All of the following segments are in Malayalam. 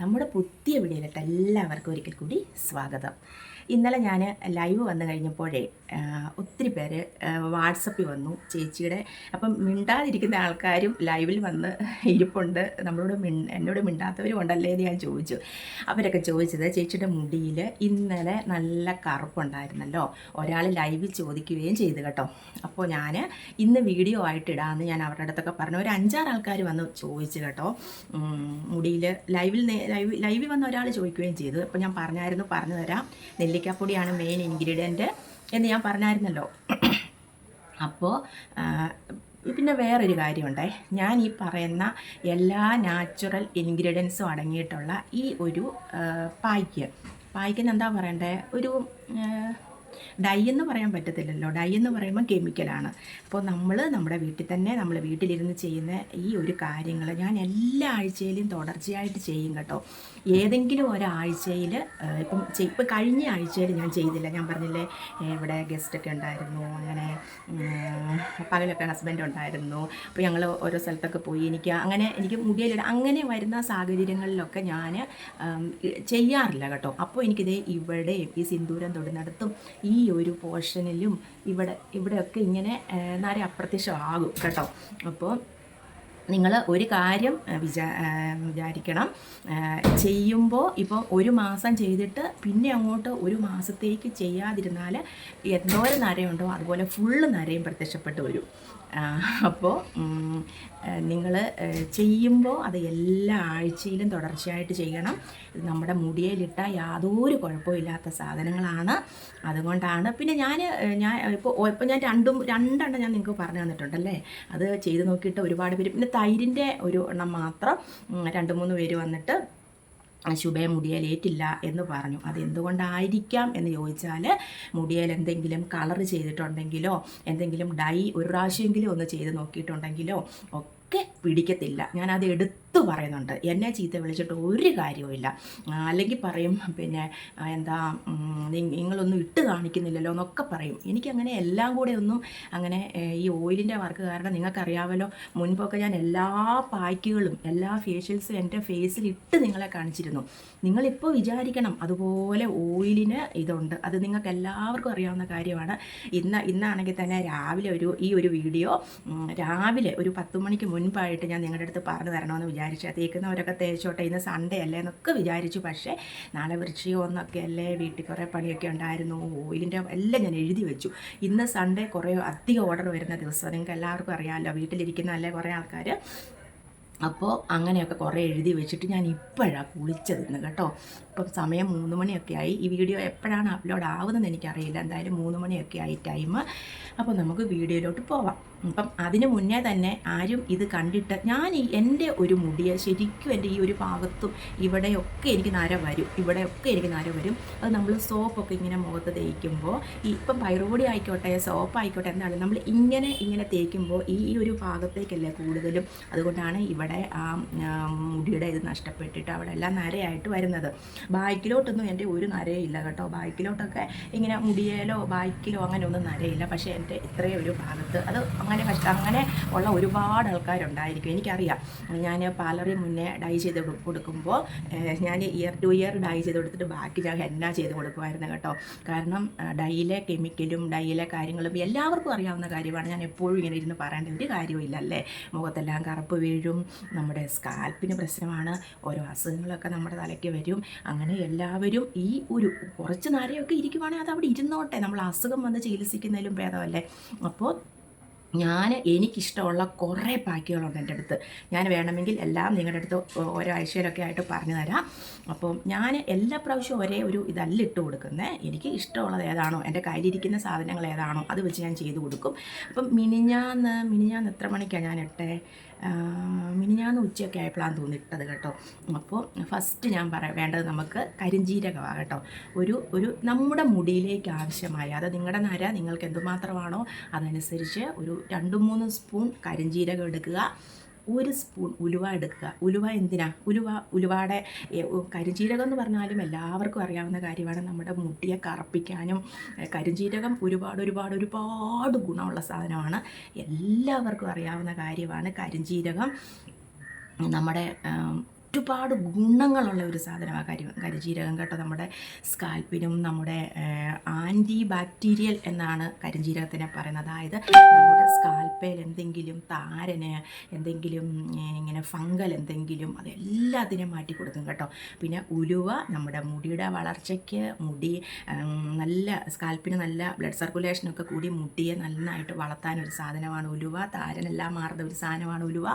നമ്മുടെ പുതിയ വീഡിയോയിലോട്ട് എല്ലാവർക്കും ഒരിക്കൽ കൂടി സ്വാഗതം. ഇന്നലെ ഞാൻ ലൈവ് വന്നു കഴിഞ്ഞപ്പോഴേ ഒത്തിരി പേര് വാട്സപ്പിൽ വന്നു ചേച്ചിയുടെ. അപ്പം മിണ്ടാതിരിക്കുന്ന ആൾക്കാരും ലൈവിൽ വന്ന് ഇരിപ്പുണ്ട്. നമ്മളോട് മിൺ എന്നോട് മിണ്ടാത്തവരും ഉണ്ടല്ലേ എന്ന് ഞാൻ ചോദിച്ചു. അവരൊക്കെ ചോദിച്ചത് ചേച്ചിയുടെ മുടിയിൽ ഇന്നലെ നല്ല കറുപ്പുണ്ടായിരുന്നല്ലോ. ഒരാൾ ലൈവിൽ ചോദിക്കുകയും ചെയ്തു കേട്ടോ. അപ്പോൾ ഞാൻ ഇന്ന് വീഡിയോ ആയിട്ട് ഇടാമെന്ന് ഞാൻ അവരുടെ അടുത്തൊക്കെ പറഞ്ഞു. ഒരു അഞ്ചാറ് ആൾക്കാർ വന്ന് ചോദിച്ചു കേട്ടോ. മുടിയിൽ ലൈവിൽ ലൈവ് ലൈവിൽ വന്ന ഒരാൾ ചോദിക്കുകയും ചെയ്തു. അപ്പോൾ ഞാൻ പറഞ്ഞായിരുന്നു പറഞ്ഞു തരാം. നെല്ലിക്കാപ്പൊടിയാണ് മെയിൻ ഇൻഗ്രീഡിയന്റ് എന്ന് ഞാൻ പറഞ്ഞായിരുന്നല്ലോ. അപ്പോൾ പിന്നെ വേറൊരു കാര്യമുണ്ടേ. ഞാൻ ഈ പറയുന്ന എല്ലാ നാച്ചുറൽ ഇൻഗ്രീഡിയൻസും അടങ്ങിയിട്ടുള്ള ഈ ഒരു പായ്ക്ക്. പായ്ക്കിന് എന്താ പറയണ്ടേ? ഒരു ഡൈ എന്ന് പറയാൻ പറ്റത്തില്ലല്ലോ. ഡൈ എന്ന് പറയുമ്പോൾ കെമിക്കലാണ് അപ്പോൾ നമ്മൾ നമ്മുടെ വീട്ടിൽ തന്നെ നമ്മൾ വീട്ടിലിരുന്ന് ചെയ്യുന്ന ഈ ഒരു കാര്യങ്ങൾ ഞാൻ എല്ലാ ആഴ്ചയിലും തുടർച്ചയായിട്ട് ചെയ്യും കേട്ടോ. ഏതെങ്കിലും ഒരാഴ്ചയിൽ ഇപ്പം ഇപ്പം കഴിഞ്ഞ ആഴ്ചയിൽ ഞാൻ ചെയ്തില്ല. ഞാൻ പറഞ്ഞില്ലേ ഇവിടെ ഗസ്റ്റൊക്കെ ഉണ്ടായിരുന്നു. അങ്ങനെ പകലൊക്കെ ഹസ്ബൻഡ് ഉണ്ടായിരുന്നു. അപ്പോൾ ഞങ്ങൾ ഓരോ സ്ഥലത്തൊക്കെ പോയി എനിക്ക് അങ്ങനെ എനിക്ക് മുടിയിലിട അങ്ങനെ വരുന്ന സാഹചര്യങ്ങളിലൊക്കെ ഞാൻ ചെയ്യാറില്ല കേട്ടോ. അപ്പോൾ എനിക്കിത് ഇവിടെ ഈ സിന്ദൂരം തൊടുന്നിടത്തും ഒരു പോർഷനിലും ഇവിടെ ഇവിടെയൊക്കെ ഇങ്ങനെ നര അപ്രത്യക്ഷമാകും കേട്ടോ. അപ്പോൾ നിങ്ങൾ ഒരു കാര്യം വിചാ വിചാരിക്കണം. ചെയ്യുമ്പോൾ ഇപ്പോൾ ഒരു മാസം ചെയ്തിട്ട് പിന്നെ അങ്ങോട്ട് ഒരു മാസത്തേക്ക് ചെയ്യാതിരുന്നാൽ എന്തോരം നരയുണ്ടോ അതുപോലെ ഫുള്ള് നരയും പ്രത്യക്ഷപ്പെട്ട് വരും. അപ്പോൾ നിങ്ങൾ ചെയ്യുമ്പോൾ അത് എല്ലാ ആഴ്ചയിലും തുടർച്ചയായിട്ട് ചെയ്യണം. നമ്മുടെ മുടിയിലിട്ട യാതൊരു കുഴപ്പമില്ലാത്ത സാധനങ്ങളാണ്. അതുകൊണ്ടാണ് പിന്നെ ഞാൻ ഞാൻ ഇപ്പോൾ ഇപ്പോൾ ഞാൻ രണ്ടും രണ്ടെണ്ണം ഞാൻ നിങ്ങൾക്ക് പറഞ്ഞു തന്നിട്ടുണ്ടല്ലേ? അത് ചെയ്ത് നോക്കിയിട്ട് ഒരുപാട് പേര് പിന്നെ തൈരിന്റെ ഒരു എണ്ണം മാത്രം രണ്ട് മൂന്ന് പേര് വന്നിട്ട് ശുഭയെ മുടിയേലേറ്റില്ല എന്ന് പറഞ്ഞു. അത് എന്തുകൊണ്ടായിരിക്കാം എന്ന് ചോദിച്ചാൽ മുടിയേൽ എന്തെങ്കിലും കളർ ചെയ്തിട്ടുണ്ടെങ്കിലോ എന്തെങ്കിലും ഡൈ ഒരു പ്രാവശ്യമെങ്കിലും ഒന്ന് ചെയ്ത് നോക്കിയിട്ടുണ്ടെങ്കിലോ ഒക്കെ പിടിക്കത്തില്ല. ഞാനത് എടുത്തു പറയുന്നുണ്ട്. എന്നെ ചീത്ത വിളിച്ചിട്ട് ഒരു കാര്യവുമില്ല അല്ലെങ്കിൽ പറയും പിന്നെ എന്താ നിങ്ങളൊന്നും ഇട്ട് കാണിക്കുന്നില്ലല്ലോ എന്നൊക്കെ പറയും. എനിക്കങ്ങനെ എല്ലാം കൂടെ ഒന്നും അങ്ങനെ ഈ ഓയിലിന്റെ വർക്ക് കാരണം നിങ്ങൾക്കറിയാമല്ലോ മുൻപൊക്കെ ഞാൻ എല്ലാ പായ്ക്കുകളും എല്ലാ ഫേഷ്യൽസും എന്റെ ഫേസിൽ ഇട്ട് നിങ്ങളെ കാണിച്ചിരുന്നു. നിങ്ങളിപ്പോൾ വിചാരിക്കണം അതുപോലെ ഓയിലിന് ഇതുണ്ട്. അത് നിങ്ങൾക്ക് എല്ലാവർക്കും അറിയാവുന്ന കാര്യമാണ്. ഇന്ന് ഇന്നാണെങ്കിൽ തന്നെ രാവിലെ ഒരു ഈ ഒരു വീഡിയോ രാവിലെ ഒരു പത്ത് മണിക്ക് മുൻപായിട്ട് ഞാൻ നിങ്ങളുടെ അടുത്ത് പറഞ്ഞു തരണമെന്ന് വിചാരിച്ചു തേക്കുന്നവരൊക്കെ തേച്ചോട്ടെ ഇന്ന് സൺഡേ അല്ലേ എന്നൊക്കെ വിചാരിച്ചു. പക്ഷേ നാളെ വൃശ്ചികമൊന്നൊക്കെ അല്ലേ വീട്ടിൽ കുറേ പണിയൊക്കെ ഉണ്ടായിരുന്നു. ഓയിലിന്റെ എല്ലാം ഞാൻ എഴുതി വെച്ചു. ഇന്ന് സൺഡേ കുറേ അധികം ഓർഡർ വരുന്ന ദിവസം. നിങ്ങൾക്ക് എല്ലാവർക്കും അറിയാമല്ലോ വീട്ടിലിരിക്കുന്ന അല്ലേ കുറേ ആൾക്കാർ അപ്പോൾ അങ്ങനെയൊക്കെ കുറേ എഴുതി വെച്ചിട്ട് ഞാൻ ഇപ്പോഴാണ് കുളിച്ചത് ഇന്ന് കേട്ടോ. ഇപ്പം സമയം മൂന്ന് മണിയൊക്കെ ആയി. ഈ വീഡിയോ എപ്പോഴാണ് അപ്ലോഡ് ആവുന്നതെന്ന് എനിക്കറിയില്ല. എന്തായാലും മൂന്ന് മണിയൊക്കെ ആയി ടൈം അപ്പോൾ നമുക്ക് വീഡിയോയിലോട്ട് പോവാം. അപ്പം അതിന് മുന്നേ തന്നെ ആരും ഇത് കണ്ടിട്ട് ഞാൻ ഈ എന്റെ ഒരു മുടിയെ ശരിക്കും എന്റെ ഈ ഒരു ഭാഗത്തും ഇവിടെയൊക്കെ എനിക്ക് നര വരും ഇവിടെയൊക്കെ എനിക്ക് നര വരും. അത് നമ്മൾ സോപ്പൊക്കെ ഇങ്ങനെ മുഖത്ത് തേക്കുമ്പോൾ ഈ ഇപ്പം പൈറോഡി ആയിക്കോട്ടെ സോപ്പ് ആയിക്കോട്ടെ എന്താണ് നമ്മൾ ഇങ്ങനെ ഇങ്ങനെ തേക്കുമ്പോൾ ഈ ഒരു ഭാഗത്തേക്കല്ലേ കൂടുതലും. അതുകൊണ്ടാണ് ഇവിടെ ആ മുടിയുടെ ഇത് നഷ്ടപ്പെട്ടിട്ട് അവിടെ എല്ലാം നരയായിട്ട് വരുന്നത്. ബാക്കിലോട്ടൊന്നും എന്റെ ഒരു നരയില്ല കേട്ടോ. ബാക്കിലോട്ടൊക്കെ ഇങ്ങനെ മുടിയേലോ ബാക്കിലോ അങ്ങനെ ഒന്നും നരയില്ല. പക്ഷേ എന്റെ ഇത്രയും ഒരു ഭാഗത്ത് അത് അങ്ങനെ കഷ്ട അങ്ങനെ ഉള്ള ഒരുപാട് ആൾക്കാരുണ്ടായിരിക്കും. എനിക്കറിയാം. ഞാൻ പാലറി മുന്നേ ഡൈ ചെയ്ത് കൊടുക്കുമ്പോൾ ഞാൻ ഇയർ ടു ഇയർ ഡൈ ചെയ്ത് കൊടുത്തിട്ട് ബാക്കി ഞാൻ ഹെന്ന ചെയ്ത് കൊടുക്കുമായിരുന്നു കേട്ടോ. കാരണം ഡൈയിലെ കെമിക്കലും ഡൈയിലെ കാര്യങ്ങളും എല്ലാവർക്കും അറിയാവുന്ന കാര്യമാണ്. ഞാൻ എപ്പോഴും ഇങ്ങനെ ഇരുന്ന് പറയേണ്ട ഒരു കാര്യമില്ല അല്ലേ? മുഖത്തെല്ലാം കറുപ്പ് വീഴും നമ്മുടെ സ്കാൽപ്പിന് പ്രശ്നമാണ് ഓരോ അസുഖങ്ങളൊക്കെ നമ്മുടെ തലയ്ക്ക് വരും. അങ്ങനെ എല്ലാവരും ഈ ഒരു കുറച്ച് നേരമൊക്കെ ഇരിക്കുവാണെങ്കിൽ അത് അവിടെ ഇരുന്നോട്ടെ. നമ്മൾ അസുഖം വന്ന് ചികിത്സിക്കുന്നതിലും ഭേദമല്ലേ? അപ്പോൾ ഞാൻ എനിക്കിഷ്ടമുള്ള കുറേ പാക്കുകളുണ്ട് എന്റെ അടുത്ത്. ഞാൻ വേണമെങ്കിൽ എല്ലാം നിങ്ങളുടെ അടുത്ത് ഓരോ ആഴ്ചയിലൊക്കെ ആയിട്ട് പറഞ്ഞു തരാം. അപ്പം ഞാൻ എല്ലാ പ്രാവശ്യവും ഒരേ ഒരു ഇതല്ല ഇട്ട് കൊടുക്കുന്നത് എനിക്ക് ഇഷ്ടമുള്ളത് ഏതാണോ എന്റെ കയ്യിലിരിക്കുന്ന സാധനങ്ങൾ ഏതാണോ അത് വെച്ച് ഞാൻ ചെയ്തു കൊടുക്കും. അപ്പം മിനിഞ്ഞാന്ന് മിനിഞ്ഞാന്ന് എത്ര മണിക്കാണ് ഞാൻ ഇട്ടേ? മിനിഞ്ഞാന്ന് ഉച്ചയൊക്കെ ആയപ്പോഴാണ് തോന്നിയിട്ടത് കേട്ടോ. അപ്പോൾ ഫസ്റ്റ് ഞാൻ പറയാം വേണ്ടത് നമുക്ക് കരിഞ്ജീരകമാണ് കേട്ടോ. ഒരു ഒരു നമ്മുടെ മുടിയിലേക്ക് ആവശ്യമായ അത് നിങ്ങളുടെ നര നിങ്ങൾക്ക് എന്തുമാത്രമാണോ അതനുസരിച്ച് ഒരു രണ്ട് മൂന്ന് സ്പൂൺ കരിഞ്ജീരകം എടുക്കുക. ഒരു സ്പൂൺ ഉലുവ എടുക്കുക. ഉലുവ എന്തിനാ? ഉലുവ ഉലുവയുടെ കരിഞ്ജീരകം എന്ന് പറഞ്ഞാലും എല്ലാവർക്കും അറിയാവുന്ന കാര്യമാണ്. നമ്മുടെ മുട്ടിയെ കറപ്പിക്കാനും കരിഞ്ജീരകം ഒരുപാട് ഒരുപാട് ഒരുപാട് ഗുണമുള്ള സാധനമാണ്. എല്ലാവർക്കും അറിയാവുന്ന കാര്യമാണ് കരിഞ്ജീരകം നമ്മുടെ ഒരുപാട് ഗുണങ്ങളുള്ള ഒരു സാധനമാണ് കരി കരിഞ്ജീരകം കേട്ടോ. നമ്മുടെ സ്കാൽപ്പിനും നമ്മുടെ ആന്റി ബാക്ടീരിയൽ എന്നാണ് കരിഞ്ജീരകത്തിനെ പറയുന്നത്. അതായത് നമ്മുടെ സ്കാൽപ്പയിൽ എന്തെങ്കിലും താരന് എന്തെങ്കിലും ഇങ്ങനെ ഫംഗൽ എന്തെങ്കിലും അതെല്ലാത്തിനും മാറ്റി കൊടുക്കും കേട്ടോ. പിന്നെ ഉലുവ നമ്മുടെ മുടിയുടെ വളർച്ചയ്ക്ക് മുടി നല്ല സ്കാൽപ്പിന് നല്ല ബ്ലഡ് സർക്കുലേഷനൊക്കെ കൂടി മുടിയെ നന്നായിട്ട് വളർത്താൻ ഒരു സാധനമാണ് ഉലുവ. താരനെല്ലാം മാറുന്ന ഒരു സാധനമാണ് ഉലുവ.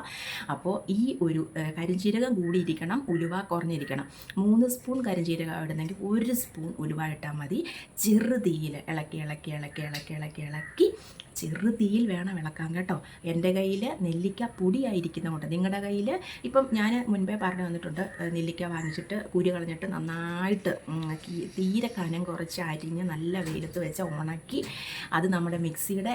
അപ്പോൾ ഈ ഒരു കരിഞ്ചീരകം കൂടിയിരിക്കണം ഉലുവ കുറഞ്ഞിരിക്കണം. മൂന്ന് സ്പൂൺ കരിഞ്ചീരകം ഇടുന്നെങ്കിൽ ഒരു സ്പൂൺ ഉലുവ ഇട്ടാൽ മതി. ചെറുതീയിൽ ഇളക്കി ഇളക്കി ഇളക്കി ഇളക്കി ഇളക്കി ഇളക്കി ചെറുതീയിൽ വേണം ഇളക്കാൻ കേട്ടോ. എന്റെ കയ്യിൽ നെല്ലിക്ക പൊടിയായിരിക്കുന്നതുകൊണ്ട് നിങ്ങളുടെ കയ്യിൽ ഇപ്പം ഞാൻ മുൻപേ പറഞ്ഞു വന്നിട്ടുണ്ട് നെല്ലിക്ക വാങ്ങിച്ചിട്ട് കുരു കളഞ്ഞിട്ട് നന്നായിട്ട് തീരെ കനം കുറച്ച് അരിഞ്ഞ് നല്ല വെയിലത്ത് വെച്ച് ഉണക്കി അത് നമ്മുടെ മിക്സിയുടെ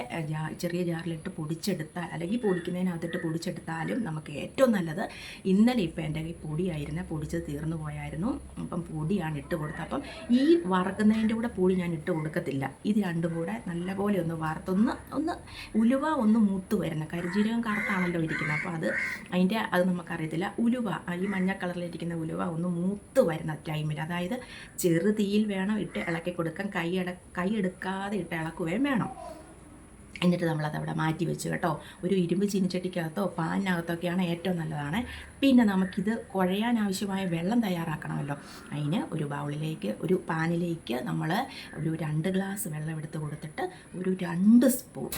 ചെറിയ ജാറിലിട്ട് പൊടിച്ചെടുത്താൽ അല്ലെങ്കിൽ പൊടിക്കുന്നതിനകത്തിട്ട് പൊടിച്ചെടുത്താലും നമുക്ക് ഏറ്റവും നല്ലത് ഇന്നലെ ഇപ്പം എന്റെ കയ്യിൽ പൊടിയായിരുന്നു പൊടിച്ചത് തീർന്നു പോയായിരുന്നു. അപ്പം പൊടിയാണ് ഇട്ട് കൊടുത്തത്. അപ്പം ഈ വറക്കുന്നതിന്റെ കൂടെ പൊടി ഞാൻ ഇട്ട് കൊടുക്കത്തില്ല. ഇത് രണ്ടും കൂടെ നല്ലപോലെ ഒന്ന് വറുത്തൊന്ന് ഒന്ന് ഉലുവ ഒന്ന് മൂത്ത് വരണം. കരിജീരകം കറുത്താണല്ലോ ഇരിക്കുന്നത്. അപ്പോൾ അത് അതിന്റെ അത് നമുക്കറിയത്തില്ല. ഉലുവ ഈ മഞ്ഞ കളറിലിരിക്കുന്ന ഉലുവ ഒന്ന് മൂത്ത് വരുന്ന ടൈമിൽ അതായത് ചെറു തീയിൽ വേണം ഇട്ട് ഇളക്കി കൊടുക്കാൻ. കൈ ഇട കൈ എടുക്കാതെ ഇട്ട് ഇളക്കുകയും വേണം. എന്നിട്ട് നമ്മളത് അവിടെ മാറ്റി വെച്ച് കേട്ടോ. ഒരു ഇരുമ്പ് ചീനിച്ചട്ടിക്കകത്തോ പാനിനകത്തൊക്കെയാണ് ഏറ്റവും നല്ലതാണ്. പിന്നെ നമുക്കിത് കുഴയാൻ ആവശ്യമായ വെള്ളം തയ്യാറാക്കണമല്ലോ. അതിന് ഒരു ബൗളിലേക്ക് ഒരു പാനിലേക്ക് നമ്മൾ ഒരു രണ്ട് ഗ്ലാസ് വെള്ളം എടുത്ത് കൊടുത്തിട്ട് ഒരു രണ്ട് സ്പൂൺ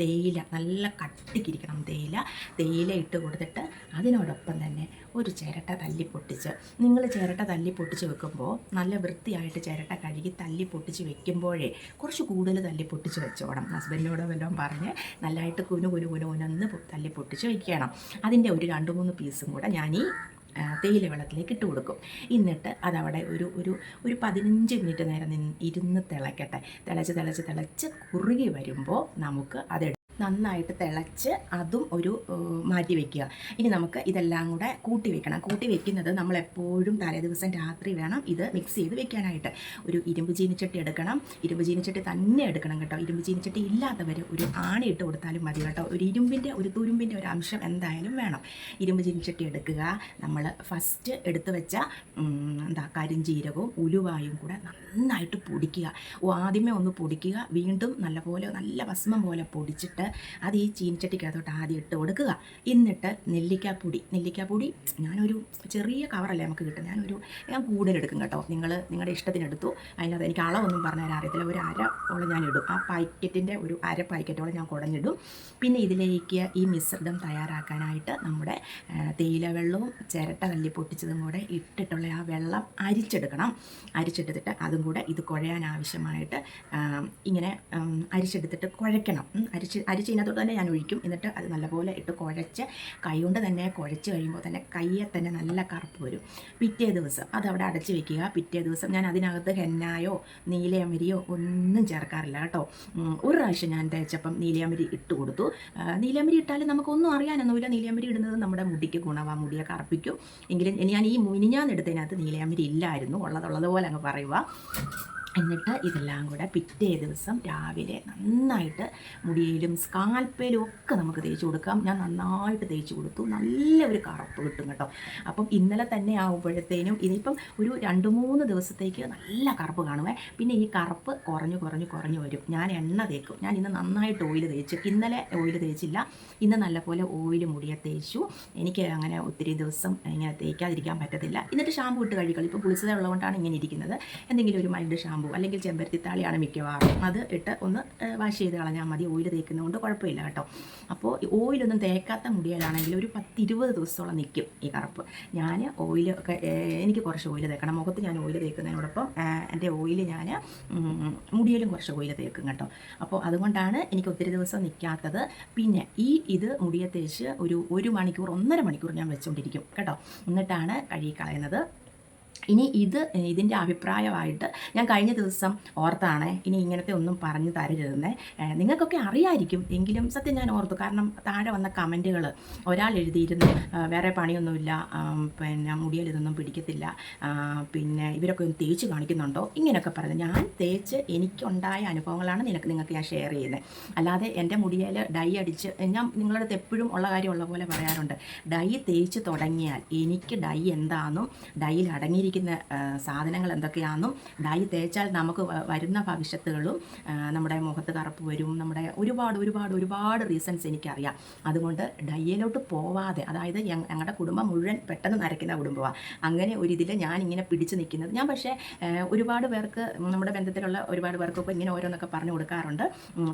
തേയില നല്ല കട്ടിക്കിരിക്കണം തേയില. തേയില ഇട്ട് കൊടുത്തിട്ട് അതിനോടൊപ്പം തന്നെ ഒരു ചിരട്ട തല്ലി പൊട്ടിച്ച് നിങ്ങൾ ചിരട്ട തല്ലി പൊട്ടിച്ച് വെക്കുമ്പോൾ നല്ല വൃത്തിയായിട്ട് ചിരട്ട കഴുകി തല്ലി പൊട്ടിച്ച് വെക്കുമ്പോഴേ കുറച്ച് കൂടുതൽ തല്ലി പൊട്ടിച്ച് വെച്ചോണം. ഹസ്ബൻഡിനോട് വല്ലതും പറഞ്ഞ് നല്ലതായിട്ട് കുനു കുനു കുനു കുനൊന്ന് തല്ലി പൊട്ടിച്ച് വെക്കണം. അതിന്റെ ഒരു രണ്ട് മൂന്ന് പീസും കൂടെ ഞാൻ ഈ തേയില വെള്ളത്തിലേക്ക് ഇട്ട് കൊടുക്കും. എന്നിട്ട് അതവിടെ ഒരു ഒരു ഒരു പതിനഞ്ച് മിനിറ്റ് നേരം ഇരുന്ന് തിളക്കട്ടെ. തിളച്ച് തിളച്ച് തിളച്ച് കുറുകി വരുമ്പോൾ നമുക്ക് അത് നന്നായിട്ട് തിളച്ച് അതും ഒരു മാറ്റി വെക്കുക. ഇനി നമുക്ക് ഇതെല്ലാം കൂടെ കൂട്ടി വെക്കണം. കൂട്ടി വെക്കുന്നത് നമ്മൾ എപ്പോഴും തലേദിവസം രാത്രി വേണം ഇത് മിക്സ് ചെയ്ത് വെക്കാനായിട്ട്. ഒരു ഇരുമ്പ് ചീനിച്ചട്ടി എടുക്കണം. ഇരുമ്പ് ചീനിച്ചട്ടി തന്നെ എടുക്കണം കേട്ടോ. ഇരുമ്പ് ചീനിച്ചട്ടി ഇല്ലാത്തവർ ഒരു ആണി ഇട്ട് കൊടുത്താലും മതി കേട്ടോ. ഒരു ഇരുമ്പിന്റെ ഒരു തുരുമ്പിന്റെ ഒരു അംശം എന്തായാലും വേണം. ഇരുമ്പ് ചീനിച്ചട്ടി എടുക്കുക. നമ്മൾ ഫസ്റ്റ് എടുത്തു വെച്ച എന്താ കരിഞ്ജീരകവും ഉലുവായും കൂടെ നന്നായിട്ട് പൊടിക്കുക. ഓ ആദ്യമേ ഒന്ന് പൊടിക്കുക. വീണ്ടും നല്ലപോലെ നല്ല ഭസ്മം പോലെ പൊടിച്ചിട്ട് അത് ഈ ചീനിച്ചട്ടിക്കകത്തോട്ട് ആദ്യം ഇട്ട് കൊടുക്കുക. എന്നിട്ട് നെല്ലിക്കാപ്പൊടി നെല്ലിക്കാപ്പൊടി ഞാനൊരു ചെറിയ കവറല്ലേ നമുക്ക് കിട്ടും ഞാനൊരു ഞാൻ കൂടുതലെടുക്കും കേട്ടോ. നിങ്ങൾ നിങ്ങളുടെ ഇഷ്ടത്തിനെടുത്തു. അതിനകത്ത് എനിക്ക് അളവൊന്നും പറഞ്ഞു തരാൻ അറിയത്തില്ല. ഒരു അര ഓളം ഞാൻ ഇടും. ആ പാക്കറ്റിന്റെ ഒരു അര പാക്കറ്റോളം ഞാൻ കുടഞ്ഞിടും. പിന്നെ ഇതിലേക്ക് ഈ മിശ്രിതം തയ്യാറാക്കാനായിട്ട് നമ്മുടെ തേയില വെള്ളവും ചിരട്ട തല്ലി പൊട്ടിച്ചതും കൂടെ ഇട്ടിട്ടുള്ള ആ വെള്ളം അരിച്ചെടുക്കണം. അരിച്ചെടുത്തിട്ട് അതും കൂടെ ഇത് കുഴയാൻ ആവശ്യമായിട്ട് ഇങ്ങനെ അരിച്ചെടുത്തിട്ട് കുഴയ്ക്കണം. അരിച്ച് അരിച്ച് ഇതിനകത്തോട്ട് തന്നെ ഞാൻ ഒഴിക്കും. എന്നിട്ട് അത് നല്ലപോലെ ഇട്ട് കുഴച്ച് കൈകൊണ്ട് തന്നെ കുഴച്ച് കഴിയുമ്പോൾ തന്നെ കയ്യെ തന്നെ നല്ല കറുപ്പ് വരും. പിറ്റേ ദിവസം അത് അവിടെ അടച്ച് വെക്കുക. പിറ്റേ ദിവസം ഞാൻ അതിനകത്ത് ഹെന്നായോ നീലയമരിയോ ഒന്നും ചേർക്കാറില്ല കേട്ടോ. ഒരു പ്രാവശ്യം ഞാൻ തേച്ചപ്പം നീലയമരി ഇട്ട് കൊടുത്തു. നീലയമരി ഇട്ടാലും നമുക്കൊന്നും അറിയാനൊന്നുമില്ല. നീലയമരി ഇടുന്നത് നമ്മുടെ മുടിക്ക് ഗുണവാ. മുടിയെ കറുപ്പിക്കും. എങ്കിലും ഞാൻ ഈ മിനിഞ്ഞാന്നെടുത്തതിനകത്ത് നീലയമരി ഇല്ലായിരുന്നു. ഉള്ളതുള്ളതുപോലെ അങ്ങ് പറയുക എന്നിട്ട് ഇതെല്ലാം കൂടെ പിറ്റേ ദിവസം രാവിലെ നന്നായിട്ട് മുടിയിലും സ്കാൽപ്പയിലും ഒക്കെ നമുക്ക് തേച്ച് കൊടുക്കാം. ഞാൻ നന്നായിട്ട് തേച്ച് കൊടുത്തു. നല്ല ഒരു കറുപ്പ് കിട്ടും കേട്ടോ. അപ്പം ഇന്നലെ തന്നെ ആവുമ്പോഴത്തേനും ഇതിപ്പം ഒരു രണ്ട് മൂന്ന് ദിവസത്തേക്ക് നല്ല കറുപ്പ് കാണുമേ പിന്നെ ഈ കറുപ്പ് കുറഞ്ഞു കുറഞ്ഞു കുറഞ്ഞു വരും. ഞാൻ എണ്ണ തേക്കും. ഞാൻ ഇന്ന് നന്നായിട്ട് ഓയിൽ തേച്ച്. ഇന്നലെ ഓയിൽ തേച്ചില്ല. ഇന്ന് നല്ലപോലെ ഓയിൽ മുടിയെ തേച്ചു. എനിക്ക് അങ്ങനെ ഒത്തിരി ദിവസം ഇങ്ങനെ തേക്കാതിരിക്കാൻ പറ്റത്തില്ല. എന്നിട്ട് ഷാമ്പു ഇട്ട് കഴുകൽ ഇപ്പോൾ പുളിച്ചത ഉള്ളതുകൊണ്ടാണ് ഇങ്ങനെ ഇരിക്കുന്നത്. എന്തെങ്കിലും ഒരു മൈൽഡ് ഷാമ്പു അല്ലെങ്കിൽ ചെമ്പരത്തി താളിയാണ് മിക്കവാറും. അത് ഇട്ട് ഒന്ന് വാഷ് ചെയ്ത് കളഞ്ഞാൽ മതി. ഓയിൽ തേക്കുന്നതുകൊണ്ട് കുഴപ്പമില്ല കേട്ടോ. അപ്പോൾ ഓയിലൊന്നും തേക്കാത്ത മുടിയിലാണെങ്കിൽ ഒരു പത്തിരുപത് ദിവസത്തോളം നിൽക്കും ഈ കറുപ്പ്. ഞാൻ ഓയിൽ ഒക്കെ എനിക്ക് കുറച്ച് ഓയിൽ തേക്കണം. മുഖത്ത് ഞാൻ ഓയിൽ തേക്കുന്നതിനോടൊപ്പം എന്റെ ഓയിൽ ഞാൻ മുടിയിലും കുറച്ച് ഓയിൽ തേക്കും കേട്ടോ. അപ്പോൾ അതുകൊണ്ടാണ് എനിക്ക് ഒത്തിരി ദിവസം നിൽക്കാത്തത് പിന്നെ ഈ ഇത് മുടിയെ തേച്ച് ഒരു ഒരു മണിക്കൂർ ഒന്നര മണിക്കൂർ ഞാൻ വെച്ചുകൊണ്ടിരിക്കും കേട്ടോ. എന്നിട്ടാണ് കഴുകി കളയുന്നത്. ഇനി ഇത് ഇതിന്റെ അഭിപ്രായമായിട്ട് ഞാൻ കഴിഞ്ഞ ദിവസം ഓർത്താണ്. ഇനി ഇങ്ങനത്തെ ഒന്നും പറഞ്ഞു തരരുതെന്നേ. നിങ്ങൾക്കൊക്കെ അറിയായിരിക്കും എങ്കിലും സത്യം ഞാൻ ഓർത്തു. കാരണം താഴെ വന്ന കമന്റുകൾ ഒരാൾ എഴുതിയിരുന്നു വേറെ പണിയൊന്നുമില്ല പിന്നെ മുടിയിൽ ഇതൊന്നും പിടിക്കത്തില്ല പിന്നെ ഇവരൊക്കെ ഒന്ന് തേച്ച് കാണിക്കുന്നുണ്ടോ? ഇങ്ങനെയൊക്കെ പറഞ്ഞു. ഞാൻ തേച്ച് എനിക്കുണ്ടായ അനുഭവങ്ങളാണ് നിനക്ക് നിങ്ങൾക്ക് ഞാൻ ഷെയർ ചെയ്യുന്നത്. അല്ലാതെ എന്റെ മുടിയിൽ ഡൈ അടിച്ച് ഞാൻ നിങ്ങളുടെ അടുത്ത് എപ്പോഴും ഉള്ള കാര്യമുള്ള പോലെ പറയാറുണ്ട്. ഡൈ തേച്ച് തുടങ്ങിയാൽ എനിക്ക് ഡൈ എന്താണെന്നും ഡൈയിൽ അടങ്ങിയിരിക്കുന്ന ആ, സാധനങ്ങൾ എന്തൊക്കെയാണെന്നും ഡൈ തേച്ചാൽ നമുക്ക് വരുന്ന ഭവിഷ്യത്തുകളും നമ്മുടെ മുഖത്ത് കറുപ്പ് വരും നമ്മുടെ ഒരുപാട് ഒരുപാട് ഒരുപാട് റീസൺസ് എനിക്കറിയാം. അതുകൊണ്ട് ഡയ്യയിലോട്ട് പോവാതെ അതായത് ഞങ്ങ- ഞങ്ങളുടെ കുടുംബം മുഴുവൻ പെട്ടെന്ന് നരയ്ക്കുന്ന കുടുംബമാണ് അങ്ങനെ ഒരു ഇതിൽ ഞാൻ ഇങ്ങനെ പിടിച്ചു നിൽക്കുന്നത് ഞാൻ പക്ഷേ ഒരുപാട് പേർക്ക് നമ്മുടെ ബന്ധത്തിലുള്ള ഒരുപാട് പേർക്കൊക്കെ ഇങ്ങനെ ഓരോന്നൊക്കെ പറഞ്ഞു കൊടുക്കാറുണ്ട്.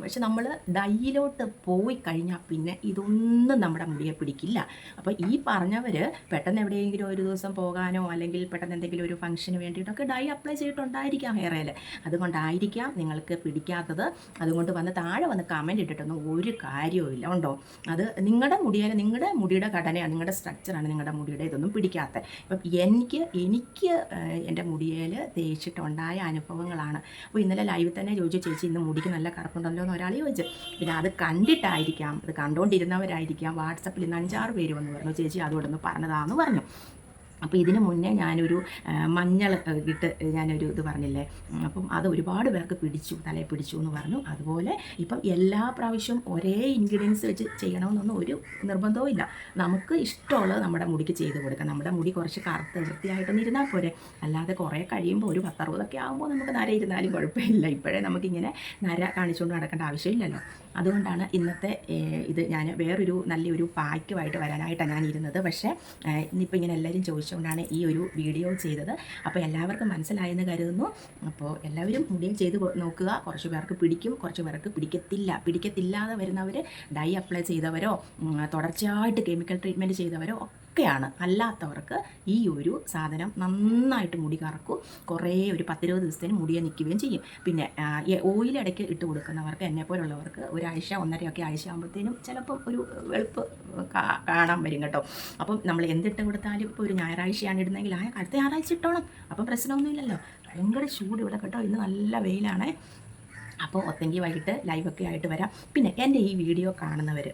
പക്ഷെ നമ്മൾ ഡൈയിലോട്ട് പോയി കഴിഞ്ഞാൽ പിന്നെ ഇതൊന്നും നമ്മുടെ മുടിയെ പിടിക്കില്ല. അപ്പോൾ ഈ പറഞ്ഞവർ പെട്ടെന്ന് എവിടെയെങ്കിലും ഒരു ദിവസം പോകാനോ അല്ലെങ്കിൽ പെട്ടെന്ന് എന്തെങ്കിലും ഒരു ഫംഗ്ഷന് വേണ്ടിയിട്ടൊക്കെ ഡൈ അപ്ലൈ ചെയ്തിട്ടുണ്ടായിരിക്കാം ഹെയറയിൽ അതുകൊണ്ടായിരിക്കാം നിങ്ങൾക്ക് പിടിക്കാത്തത്. അതുകൊണ്ട് വന്ന് താഴെ വന്ന് കമന്റ് ഇട്ടിട്ടൊന്നും ഒരു കാര്യവും ഇല്ല. ഉണ്ടോ? അത് നിങ്ങളുടെ മുടിയെ നിങ്ങളുടെ മുടിയുടെ ഘടനയാണ് നിങ്ങളുടെ സ്ട്രക്ചറാണ് നിങ്ങളുടെ മുടിയുടെ ഇതൊന്നും പിടിക്കാത്തത്. ഇപ്പം എനിക്ക് എനിക്ക് എന്റെ മുടിയിൽ തേച്ചിട്ടുണ്ടായ അനുഭവങ്ങളാണ്. അപ്പോൾ ഇന്നലെ ലൈവിൽ തന്നെ ചോദിച്ചു ചേച്ചി ഇന്ന് മുടിക്ക് നല്ല കറുപ്പുണ്ടല്ലോ എന്ന് ഒരാൾ ചോദിച്ചു. പിന്നെ അത് കണ്ടിട്ടായിരിക്കാം. അത് കണ്ടുകൊണ്ടിരുന്നവരായിരിക്കാം വാട്സപ്പിൽ ഇന്ന് അഞ്ചാറ് പേര് വന്ന് പറഞ്ഞു. ചേച്ചി അതുകൊണ്ടൊന്ന് പറഞ്ഞതാന്ന് പറഞ്ഞു. അപ്പോൾ ഇതിനു മുന്നേ ഞാനൊരു മഞ്ഞൾ ഇട്ട് ഞാനൊരു ഇത് പറഞ്ഞില്ലേ? അപ്പം അത് ഒരുപാട് പേർക്ക് പിടിച്ചു തലയിൽ പിടിച്ചു എന്ന് പറഞ്ഞു. അതുപോലെ ഇപ്പം എല്ലാ പ്രാവശ്യവും ഒരേ ഇൻഗ്രീഡിയൻസ് വെച്ച് ചെയ്യണമെന്നൊന്നും ഒരു നിർബന്ധവും ഇല്ല. നമുക്ക് ഇഷ്ടമുള്ളത് നമ്മുടെ മുടിക്ക് ചെയ്ത് കൊടുക്കാം. നമ്മുടെ മുടി കുറച്ച് കറുത്ത് വൃത്തിയായിട്ടൊന്നും ഇരുന്നാൽ പോരെ. അല്ലാതെ കുറേ കഴിയുമ്പോൾ ഒരു പത്തറുപതൊക്കെ ആകുമ്പോൾ നമുക്ക് നര ഇരുന്നാലും കുഴപ്പമില്ല. ഇപ്പോഴേ നമുക്കിങ്ങനെ നര കാണിച്ചുകൊണ്ട് നടക്കേണ്ട ആവശ്യമില്ലല്ലോ. അതുകൊണ്ടാണ് ഇന്നത്തെ ഇത് ഞാൻ വേറൊരു നല്ലൊരു പായ്ക്കുമായിട്ട് വരാനായിട്ടാണ് ഞാൻ ഇരുന്നത്. പക്ഷേ ഇന്നിപ്പോൾ ഇങ്ങനെ എല്ലാവരും ചോദിച്ചുകൊണ്ടാണ് ഈ ഒരു വീഡിയോ ചെയ്തത്. അപ്പോൾ എല്ലാവർക്കും മനസ്സിലായെന്ന് കരുതുന്നു. അപ്പോൾ എല്ലാവരും മുടിയും ചെയ്ത് നോക്കുക. കുറച്ച് പേർക്ക് പിടിക്കും കുറച്ച് പേർക്ക് പിടിക്കത്തില്ല. പിടിക്കത്തില്ലാതെ വരുന്നവർ ഡൈ അപ്ലൈ ചെയ്തവരോ തുടർച്ചയായിട്ട് കെമിക്കൽ ട്രീറ്റ്മെന്റ് ചെയ്തവരോ ഒക്കെയാണ്. അല്ലാത്തവർക്ക് ഈ ഒരു സാധനം നന്നായിട്ട് മുടി കറക്കും. കുറേ ഒരു പത്തിരുപത് ദിവസത്തിന് മുടിയെ നിൽക്കുകയും ചെയ്യും. പിന്നെ ഓയിൽ ഇടയ്ക്ക് ഇട്ട് കൊടുക്കുന്നവർക്ക് എന്നെ പോലുള്ളവർക്ക് ഒരാഴ്ച ഒന്നരയൊക്കെ ആഴ്ച ആകുമ്പോഴത്തേനും ചിലപ്പം ഒരു വെളുപ്പ് കാണാൻ വരും കേട്ടോ. അപ്പം നമ്മൾ എന്തിട്ട് കൊടുത്താലും ഇപ്പോൾ ഒരു ഞായറാഴ്ചയാണ് ഇടുന്നതെങ്കിൽ ആ അടുത്ത ഞായറാഴ്ച ഇട്ടോണം. അപ്പം പ്രശ്നമൊന്നുമില്ലല്ലോ. ഭയങ്കര ചൂട് ഇവിടെ കേട്ടോ. ഇന്ന് നല്ല വെയിലാണേ. അപ്പോൾ ഒത്തെങ്കിൽ വൈകിട്ട് ലൈവൊക്കെ ആയിട്ട് വരാം. പിന്നെ എന്റെ ഈ വീഡിയോ കാണുന്നവർ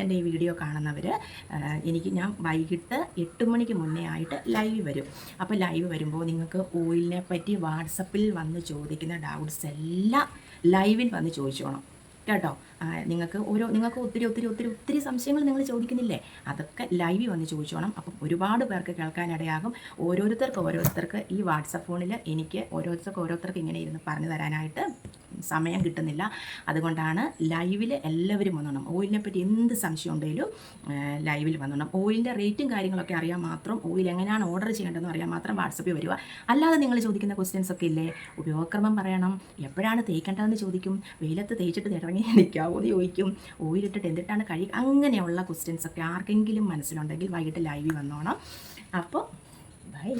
എന്റെ ഈ വീഡിയോ കാണുന്നവർ എനിക്ക് ഞാൻ വൈകിട്ട് എട്ട് മണിക്ക് മുന്നേ ആയിട്ട് ലൈവ് വരും. അപ്പോൾ ലൈവ് വരുമ്പോൾ നിങ്ങൾക്ക് ഓയിലിനെ പറ്റി വാട്സപ്പിൽ വന്ന് ചോദിക്കുന്ന ഡൗട്ട്സ് എല്ലാം ലൈവിൽ വന്ന് ചോദിച്ചോണം. കേട്ടോ? നിങ്ങൾക്ക് ഓരോ നിങ്ങൾക്ക് ഒത്തിരി ഒത്തിരി ഒത്തിരി ഒത്തിരി സംശയങ്ങൾ നിങ്ങൾ ചോദിക്കുന്നില്ലേ? അതൊക്കെ ലൈവിൽ വന്ന് ചോദിച്ചോണം. അപ്പം ഒരുപാട് പേർക്ക് കേൾക്കാനിടയാകും. ഓരോരുത്തർക്ക് ഓരോരുത്തർക്ക് ഈ വാട്സപ്പ് ഫോണിൽ എനിക്ക് ഓരോരുത്തർക്ക് ഓരോരുത്തർക്ക് ഇങ്ങനെ ഇരുന്ന് പറഞ്ഞു തരാനായിട്ട് സമയം കിട്ടുന്നില്ല. അതുകൊണ്ടാണ് ലൈവിൽ എല്ലാവരും വന്നോണം. ഓയിലിനെ പറ്റി എന്ത് സംശയം ഉണ്ടെങ്കിലും ലൈവിൽ വന്നോണം. ഓയിലിന്റെ റേറ്റും കാര്യങ്ങളൊക്കെ അറിയാൻ മാത്രം ഓയിൽ എങ്ങനെയാണ് ഓർഡർ ചെയ്യേണ്ടതെന്ന് അറിയാൻ മാത്രം വാട്സപ്പിൽ വരിക. അല്ലാതെ നിങ്ങൾ ചോദിക്കുന്ന ക്വസ്റ്റ്യൻസ് ഒക്കെ ഇല്ലേ? ഉപയോഗക്രമം പറയണം. എപ്പോഴാണ് തേക്കേണ്ടതെന്ന് ചോദിക്കും. വെയിലത്ത് തേച്ചിട്ട് തിടങ്ങി നിൽക്കാവോ? എന്ന് ചോദിക്കും ഓയിലിട്ടിട്ട് എന്തിട്ടാണ് കഴി അങ്ങനെയുള്ള ക്വസ്റ്റ്യൻസ് ഒക്കെ ആർക്കെങ്കിലും മനസ്സിലുണ്ടെങ്കിൽ വൈകിട്ട് ലൈവിൽ വന്നോണം. അപ്പോൾ ബൈ